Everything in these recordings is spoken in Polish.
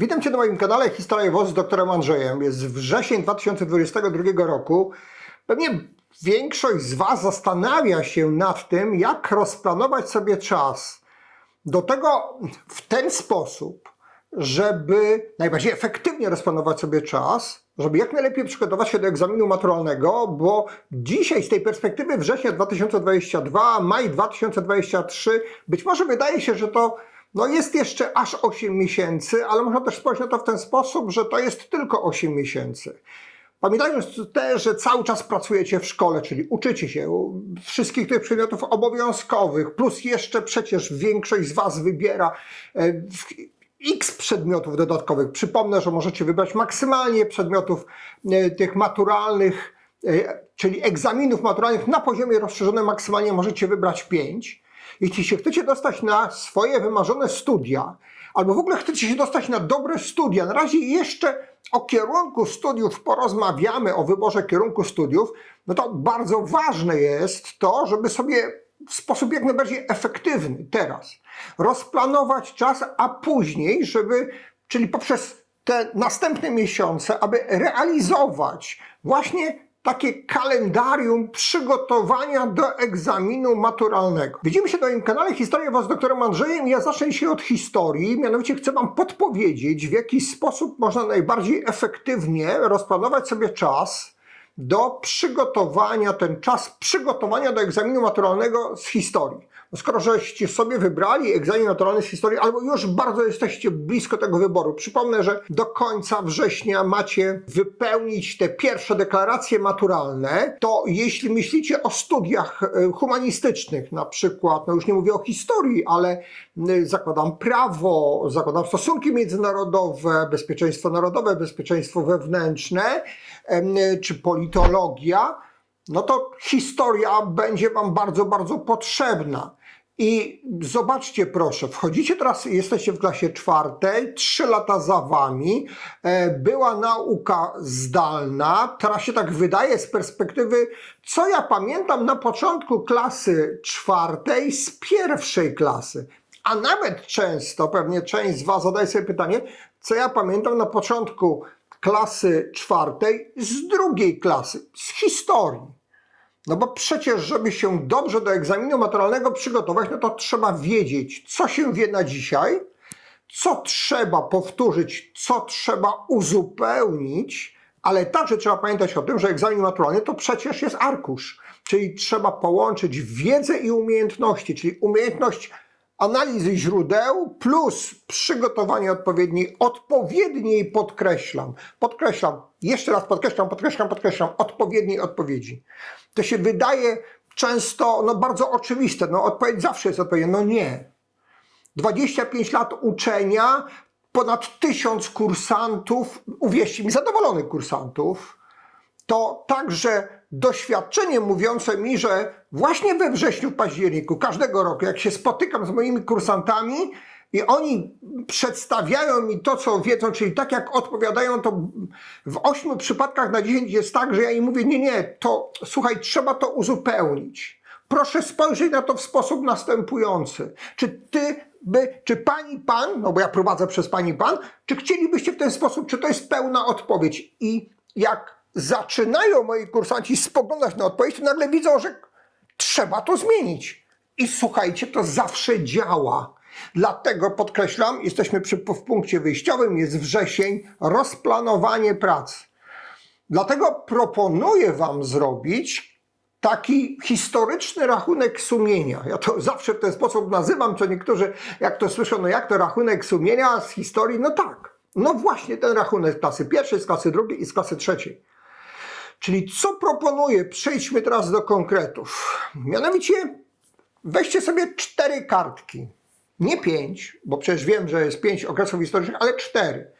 Witam Cię na moim kanale Historia WOS z doktorem Andrzejem. Jest wrzesień 2022 roku. Pewnie większość z Was zastanawia się nad tym, jak rozplanować sobie czas. Do tego w ten sposób, żeby najbardziej efektywnie rozplanować sobie czas, żeby jak najlepiej przygotować się do egzaminu maturalnego, bo dzisiaj z tej perspektywy września 2022, maj 2023, być może wydaje się, że to no jest jeszcze aż 8 miesięcy, ale można też spojrzeć na to w ten sposób, że to jest tylko 8 miesięcy. Pamiętając też, że cały czas pracujecie w szkole, czyli uczycie się wszystkich tych przedmiotów obowiązkowych, plus jeszcze przecież większość z Was wybiera e, x przedmiotów dodatkowych. Przypomnę, że możecie wybrać maksymalnie przedmiotów e, tych maturalnych, e, czyli egzaminów maturalnych na poziomie rozszerzonym maksymalnie możecie wybrać 5. Jeśli się chcecie dostać na swoje wymarzone studia, albo w ogóle chcecie się dostać na dobre studia, na razie jeszcze o kierunku studiów porozmawiamy, o wyborze kierunku studiów, no to bardzo ważne jest to, żeby sobie w sposób jak najbardziej efektywny teraz rozplanować czas, a później, żeby, czyli poprzez te następne miesiące, aby realizować właśnie takie kalendarium przygotowania do egzaminu maturalnego. Widzimy się na moim kanale Historia Was z doktorem Andrzejem ja zacznę dzisiaj od historii, mianowicie chcę Wam podpowiedzieć, w jaki sposób można najbardziej efektywnie rozplanować sobie czas do przygotowania, ten czas przygotowania do egzaminu maturalnego z historii. No skoro żeście sobie wybrali egzamin maturalny z historii, albo już bardzo jesteście blisko tego wyboru, przypomnę, że do końca września macie wypełnić te pierwsze deklaracje maturalne, to jeśli myślicie o studiach e, humanistycznych, na przykład, no już nie mówię o historii, ale y, zakładam prawo, zakładam stosunki międzynarodowe, bezpieczeństwo narodowe, bezpieczeństwo wewnętrzne, czy politologia, no to historia będzie Wam bardzo, bardzo potrzebna. I zobaczcie proszę, wchodzicie teraz, jesteście w klasie czwartej, trzy lata za Wami, e, była nauka zdalna, teraz się tak wydaje z perspektywy, co ja pamiętam na początku klasy czwartej z pierwszej klasy. A nawet często, pewnie część z Was zadaje sobie pytanie, co ja pamiętam na początku klasy czwartej z drugiej klasy, z historii. No bo przecież, żeby się dobrze do egzaminu maturalnego przygotować, no to trzeba wiedzieć, co się wie na dzisiaj, co trzeba powtórzyć, co trzeba uzupełnić, ale także trzeba pamiętać o tym, że egzamin maturalny to przecież jest arkusz, czyli trzeba połączyć wiedzę i umiejętności, czyli umiejętność analizy źródeł plus przygotowanie odpowiedniej, odpowiedniej podkreślam, podkreślam, jeszcze raz podkreślam, podkreślam, podkreślam, odpowiedniej odpowiedzi. To się wydaje często no, bardzo oczywiste, no odpowiedź zawsze jest odpowiedź, no nie. 25 lat uczenia, ponad tysiąc kursantów, uwierzcie mi, zadowolonych kursantów, to także doświadczenie mówiące mi, że właśnie we wrześniu, październiku każdego roku, jak się spotykam z moimi kursantami i oni przedstawiają mi to, co wiedzą, czyli tak jak odpowiadają, to w ośmiu przypadkach na 10 jest tak, że ja im mówię, nie, nie, to słuchaj, trzeba to uzupełnić. Proszę spojrzeć na to w sposób następujący. Czy ty by, czy pani pan, no bo ja prowadzę przez pani pan, czy chcielibyście w ten sposób, czy to jest pełna odpowiedź? I jak zaczynają moi kursanci spoglądać na odpowiedź, to nagle widzą, że trzeba to zmienić. I słuchajcie, to zawsze działa. Dlatego podkreślam, jesteśmy przy, w punkcie wyjściowym, jest wrzesień, rozplanowanie prac. Dlatego proponuję Wam zrobić taki historyczny rachunek sumienia. Ja to zawsze w ten sposób nazywam, co niektórzy, jak to słyszą, no jak to rachunek sumienia z historii? No tak. No właśnie ten rachunek z klasy pierwszej, z klasy drugiej i z klasy trzeciej. Czyli co proponuję? Przejdźmy teraz do konkretów. Mianowicie weźcie sobie cztery kartki. Nie pięć, bo przecież wiem, że jest pięć okresów historycznych, ale cztery.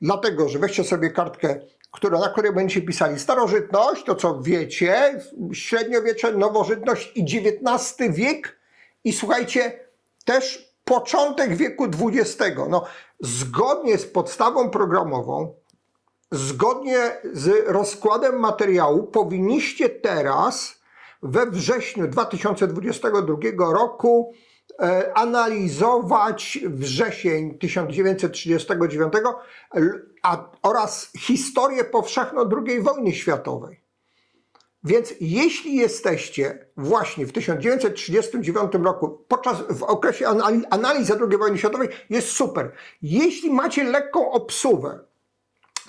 Dlatego, że weźcie sobie kartkę, która, na której będziecie pisali starożytność, to co wiecie, średniowiecze, nowożytność i XIX wiek i słuchajcie, też początek wieku XX. No, zgodnie z podstawą programową, zgodnie z rozkładem materiału powinniście teraz we wrześniu 2022 roku e, analizować wrzesień 1939 l- a, oraz historię powszechną II wojny światowej. Więc jeśli jesteście właśnie w 1939 roku, podczas, w okresie anali- analizy II wojny światowej, jest super. Jeśli macie lekką obsuwę,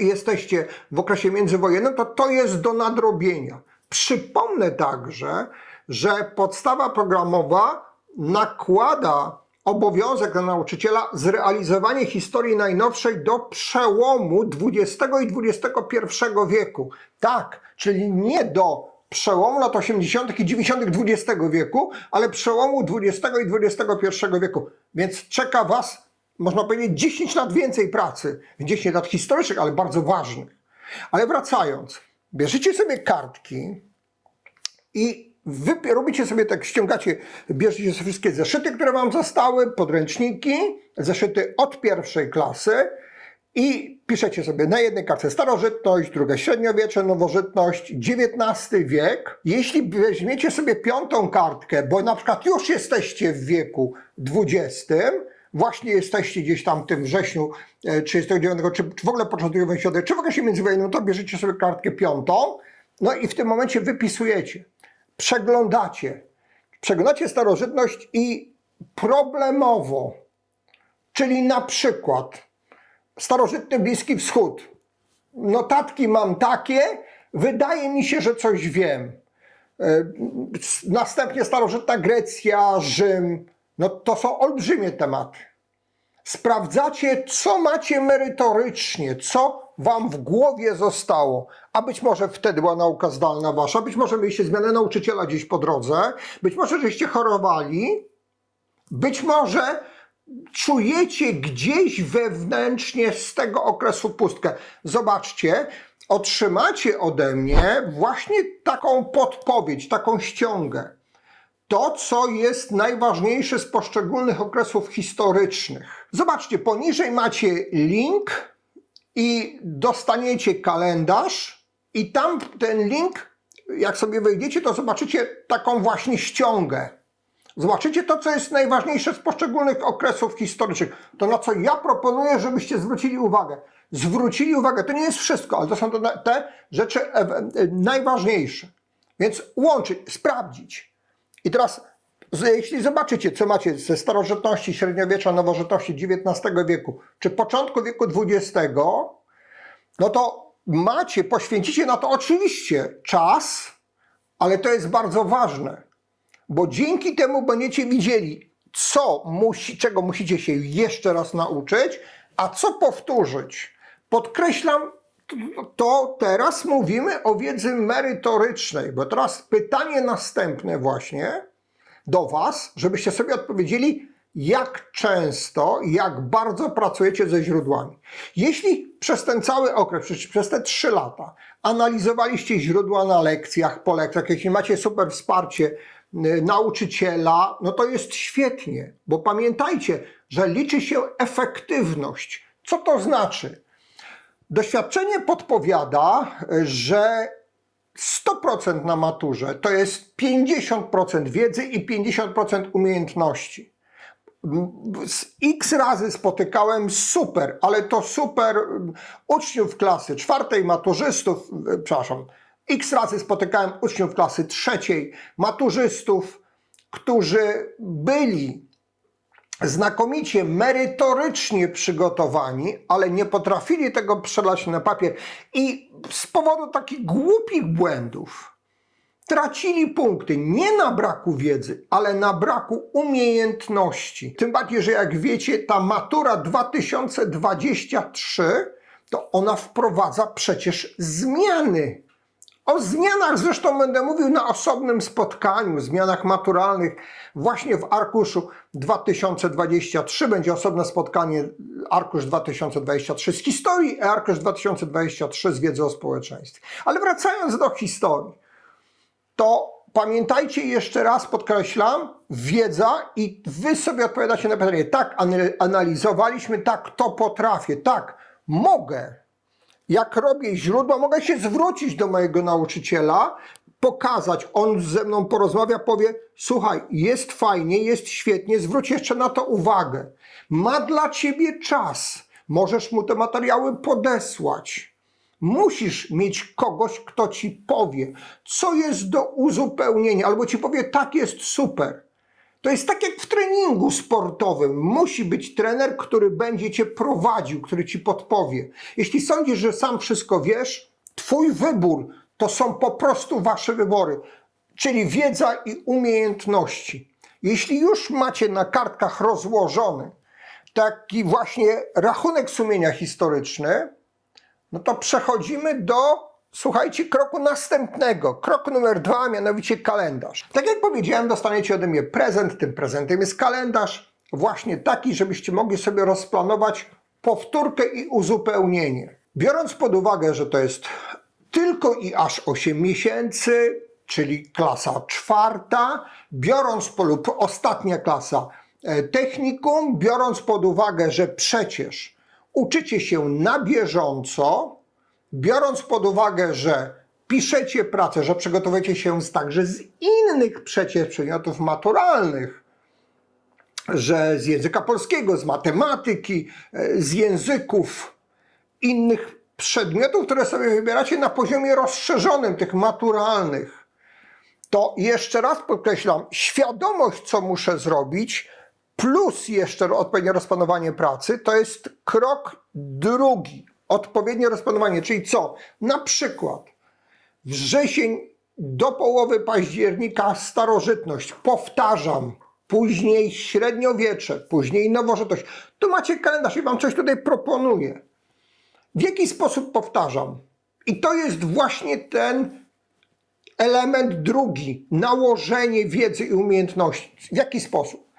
jesteście w okresie międzywojennym, to to jest do nadrobienia. Przypomnę także, że podstawa programowa nakłada obowiązek na nauczyciela zrealizowanie historii najnowszej do przełomu XX i XXI wieku. Tak, czyli nie do przełomu lat 80. i 90. XX wieku, ale przełomu XX i XXI wieku. Więc czeka Was można powiedzieć, 10 lat więcej pracy. 10 lat historycznych, ale bardzo ważnych. Ale wracając, bierzecie sobie kartki i wy robicie sobie tak, ściągacie, bierzecie sobie wszystkie zeszyty, które wam zostały, podręczniki, zeszyty od pierwszej klasy i piszecie sobie na jednej kartce starożytność, druga średniowiecze, nowożytność, XIX wiek. Jeśli weźmiecie sobie piątą kartkę, bo na przykład już jesteście w wieku XX, właśnie jesteście gdzieś tam w tym wrześniu e, 39, czy, czy w ogóle początku wojny światowej, czy w okresie międzywojennym, to bierzecie sobie kartkę piątą, no i w tym momencie wypisujecie, przeglądacie, przeglądacie starożytność i problemowo, czyli na przykład starożytny Bliski Wschód. Notatki mam takie, wydaje mi się, że coś wiem. E, Następnie starożytna Grecja, Rzym. No to są olbrzymie tematy. Sprawdzacie, co macie merytorycznie, co wam w głowie zostało. A być może wtedy była nauka zdalna wasza, być może mieliście zmianę nauczyciela gdzieś po drodze, być może żeście chorowali, być może czujecie gdzieś wewnętrznie z tego okresu pustkę. Zobaczcie, otrzymacie ode mnie właśnie taką podpowiedź, taką ściągę. To, co jest najważniejsze z poszczególnych okresów historycznych. Zobaczcie, poniżej macie link i dostaniecie kalendarz, i tam ten link, jak sobie wejdziecie, to zobaczycie taką właśnie ściągę. Zobaczycie to, co jest najważniejsze z poszczególnych okresów historycznych. To, na co ja proponuję, żebyście zwrócili uwagę. Zwrócili uwagę, to nie jest wszystko, ale to są te rzeczy e, e, najważniejsze. Więc łączyć, sprawdzić. I teraz, jeśli zobaczycie, co macie ze starożytności, średniowiecza, nowożytności XIX wieku, czy początku wieku XX, no to macie, poświęcicie na to oczywiście czas, ale to jest bardzo ważne bo dzięki temu będziecie widzieli, co musi, czego musicie się jeszcze raz nauczyć, a co powtórzyć. Podkreślam, to- teraz mówimy o wiedzy merytorycznej, bo teraz pytanie następne właśnie do Was, żebyście sobie odpowiedzieli, jak często, jak bardzo pracujecie ze źródłami. Jeśli przez ten cały okres, przez- przez te trzy lata, analizowaliście źródła na lekcjach, po lekcjach, jeśli macie super wsparcie y, nauczyciela, no to jest świetnie, bo pamiętajcie, że liczy się efektywność. Co to znaczy? Doświadczenie podpowiada, że 100% na maturze to jest 50% wiedzy i 50% umiejętności. X razy spotykałem super, ale to super mm, uczniów klasy czwartej, maturzystów, e, przepraszam, X razy spotykałem uczniów klasy trzeciej, maturzystów, którzy byli znakomicie merytorycznie przygotowani, ale nie potrafili tego przelać na papier i z powodu takich głupich błędów tracili punkty nie na braku wiedzy, ale na braku umiejętności. Tym bardziej, że jak wiecie, ta matura 2023 to ona wprowadza przecież zmiany. O zmianach zresztą będę mówił na osobnym spotkaniu, zmianach maturalnych właśnie w arkuszu 2023. Będzie osobne spotkanie arkusz 2023 z historii, arkusz 2023 z wiedzy o społeczeństwie. Ale wracając do historii, to pamiętajcie jeszcze raz, podkreślam, wiedza i wy sobie odpowiadacie na pytanie, tak, analizowaliśmy, tak, to potrafię, tak, mogę, jak robię źródła, mogę się zwrócić do mojego nauczyciela, pokazać, on ze mną porozmawia, powie: Słuchaj, jest fajnie, jest świetnie, zwróć jeszcze na to uwagę. Ma dla ciebie czas, możesz mu te materiały podesłać. Musisz mieć kogoś, kto ci powie, co jest do uzupełnienia, albo ci powie: Tak jest super. To jest tak jak w treningu sportowym. Musi być trener, który będzie cię prowadził, który ci podpowie. Jeśli sądzisz, że sam wszystko wiesz, twój wybór to są po prostu wasze wybory, czyli wiedza i umiejętności. Jeśli już macie na kartkach rozłożony taki właśnie rachunek sumienia historyczny, no to przechodzimy do, słuchajcie, kroku następnego. Krok numer dwa, mianowicie kalendarz. Tak jak powiedziałem, dostaniecie ode mnie prezent. Tym prezentem jest kalendarz, właśnie taki, żebyście mogli sobie rozplanować powtórkę i uzupełnienie. Biorąc pod uwagę, że to jest tylko i aż 8 miesięcy, czyli klasa czwarta, biorąc po, lub ostatnia klasa e, technikum, biorąc pod uwagę, że przecież uczycie się na bieżąco, biorąc pod uwagę, że piszecie pracę, że przygotowujecie się także z innych przecież przedmiotów maturalnych, że z języka polskiego, z matematyki, e, z języków innych przedmiotów, które sobie wybieracie na poziomie rozszerzonym, tych maturalnych, to jeszcze raz podkreślam, świadomość, co muszę zrobić, plus jeszcze odpowiednie rozplanowanie pracy, to jest krok drugi. Odpowiednie rozplanowanie, czyli co? Na przykład wrzesień do połowy października starożytność, powtarzam, później średniowiecze, później nowożytność. Tu macie kalendarz i wam coś tutaj proponuję. W jaki sposób powtarzam? I to jest właśnie ten element drugi, nałożenie wiedzy i umiejętności. W jaki sposób?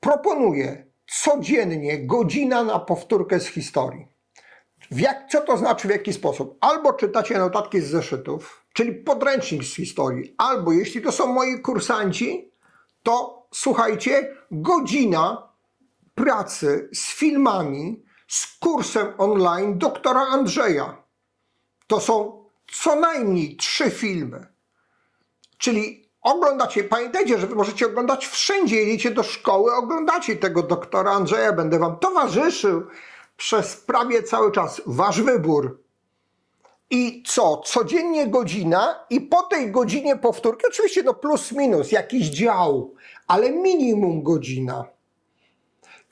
Proponuję codziennie godzina na powtórkę z historii. W jak, co to znaczy w jaki sposób? Albo czytacie notatki z zeszytów, czyli podręcznik z historii, albo jeśli to są moi kursanci, to słuchajcie, godzina pracy z filmami, z kursem online doktora Andrzeja. To są co najmniej trzy filmy. Czyli oglądacie, pamiętajcie, że wy możecie oglądać wszędzie, jedziecie do szkoły, oglądacie tego doktora Andrzeja, będę wam towarzyszył przez prawie cały czas. Wasz wybór. I co? Codziennie godzina i po tej godzinie powtórki, oczywiście no plus minus, jakiś dział, ale minimum godzina.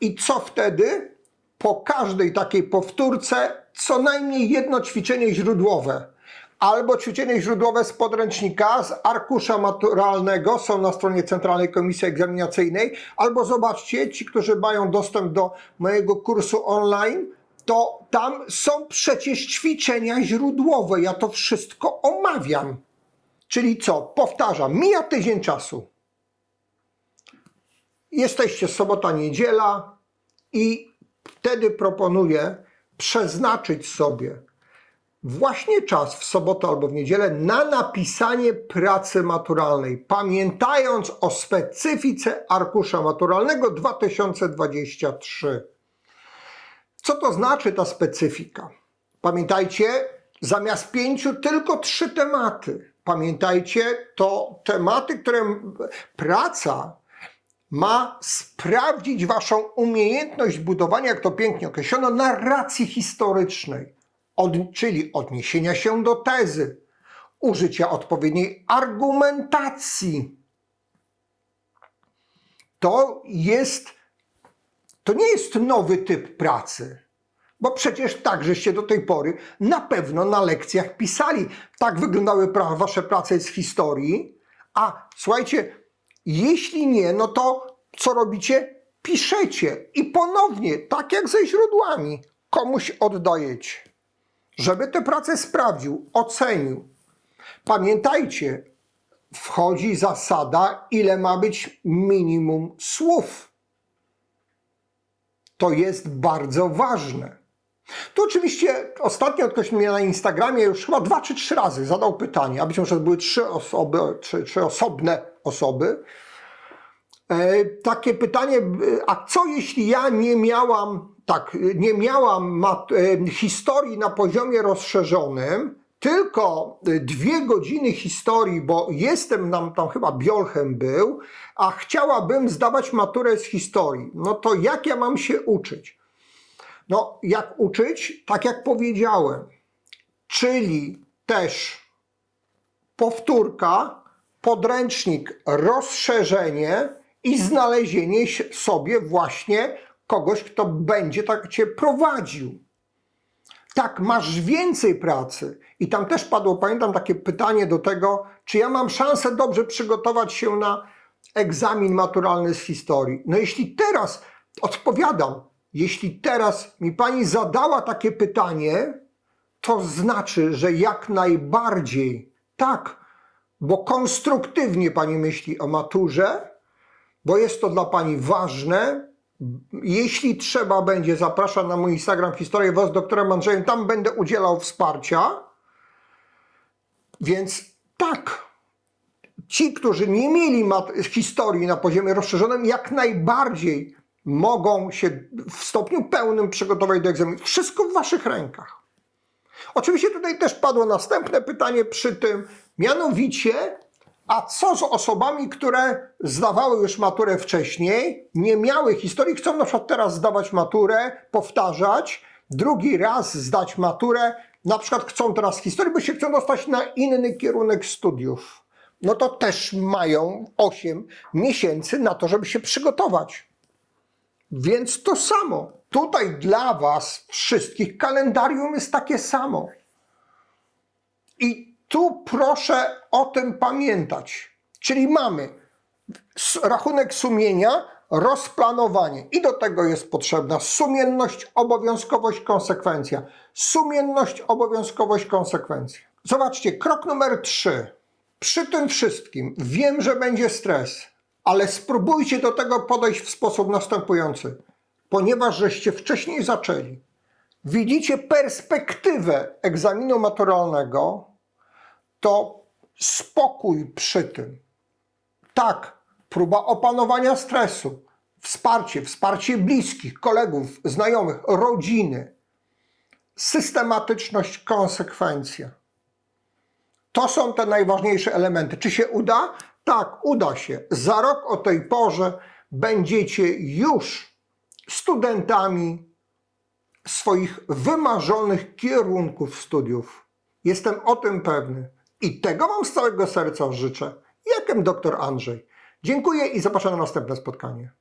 I co wtedy? Po każdej takiej powtórce co najmniej jedno ćwiczenie źródłowe. Albo ćwiczenie źródłowe z podręcznika, z arkusza maturalnego, są na stronie Centralnej Komisji Egzaminacyjnej, albo zobaczcie, ci, którzy mają dostęp do mojego kursu online, to tam są przecież ćwiczenia źródłowe. Ja to wszystko omawiam. Czyli co? Powtarzam, mija tydzień czasu. Jesteście sobota, niedziela i wtedy proponuję przeznaczyć sobie właśnie czas w sobotę albo w niedzielę na napisanie pracy maturalnej, pamiętając o specyfice arkusza maturalnego 2023. Co to znaczy ta specyfika? Pamiętajcie, zamiast pięciu tylko trzy tematy. Pamiętajcie, to tematy, które praca ma sprawdzić waszą umiejętność budowania, jak to pięknie określono, narracji historycznej, od, czyli odniesienia się do tezy, użycia odpowiedniej argumentacji. To jest, to nie jest nowy typ pracy. Bo przecież tak, żeście do tej pory na pewno na lekcjach pisali. Tak wyglądały pra wasze prace z historii. A słuchajcie, jeśli nie, no to co robicie? Piszecie i ponownie, tak jak ze źródłami, komuś oddajecie. Żeby tę pracę sprawdził, ocenił. Pamiętajcie, wchodzi zasada, ile ma być minimum słów. To jest bardzo ważne. Tu oczywiście ostatnio ktoś mnie na Instagramie już chyba dwa czy trzy razy zadał pytanie, a być może to były trzy osoby, trzy, trzy osobne osoby. E, takie pytanie, e, a co jeśli ja nie miałam, tak, nie miałam e, historii na poziomie rozszerzonym, tylko y, dwie godziny historii, bo jestem nam tam chyba biolchem był, a chciałabym zdawać maturę z historii. No to jak ja mam się uczyć? No, jak uczyć? Tak jak powiedziałem, czyli też powtórka, podręcznik, rozszerzenie i znalezienie sobie właśnie kogoś, kto będzie tak cię prowadził. Tak, masz więcej pracy. I tam też padło, pamiętam, takie pytanie do tego, czy ja mam szansę dobrze przygotować się na egzamin maturalny z historii. No jeśli teraz, odpowiadam, jeśli teraz mi pani zadała takie pytanie, to znaczy, że jak najbardziej tak, bo konstruktywnie pani myśli o maturze, bo jest to dla pani ważne. Jeśli trzeba będzie, zapraszam na mój Instagram Historię Wos z doktorem Andrzejem, tam będę udzielał wsparcia. Więc tak, ci, którzy nie mieli historii na poziomie rozszerzonym, jak najbardziej mogą się w stopniu pełnym przygotować do egzaminu. Wszystko w waszych rękach. Oczywiście tutaj też padło następne pytanie przy tym, mianowicie, a co z osobami, które zdawały już maturę wcześniej, nie miały historii, chcą na przykład teraz zdawać maturę, powtarzać, drugi raz zdać maturę, na przykład chcą teraz historii, bo się chcą dostać na inny kierunek studiów. No to też mają 8 miesięcy na to, żeby się przygotować. Więc to samo. Tutaj dla Was wszystkich kalendarium jest takie samo. I tu proszę o tym pamiętać. Czyli mamy rachunek sumienia, rozplanowanie. I do tego jest potrzebna sumienność, obowiązkowość, konsekwencja. Sumienność, obowiązkowość, konsekwencja. Zobaczcie, krok numer trzy. Przy tym wszystkim wiem, że będzie stres, ale spróbujcie do tego podejść w sposób następujący. Ponieważ żeście wcześniej zaczęli, widzicie perspektywę egzaminu maturalnego, to spokój przy tym. Tak, próba opanowania stresu, wsparcie, wsparcie bliskich, kolegów, znajomych, rodziny, systematyczność, konsekwencja. To są te najważniejsze elementy. Czy się uda? Tak, uda się. Za rok o tej porze będziecie już studentami swoich wymarzonych kierunków studiów. Jestem o tym pewny. I tego Wam z całego serca życzę. Jakem doktor Andrzej. Dziękuję i zapraszam na następne spotkanie.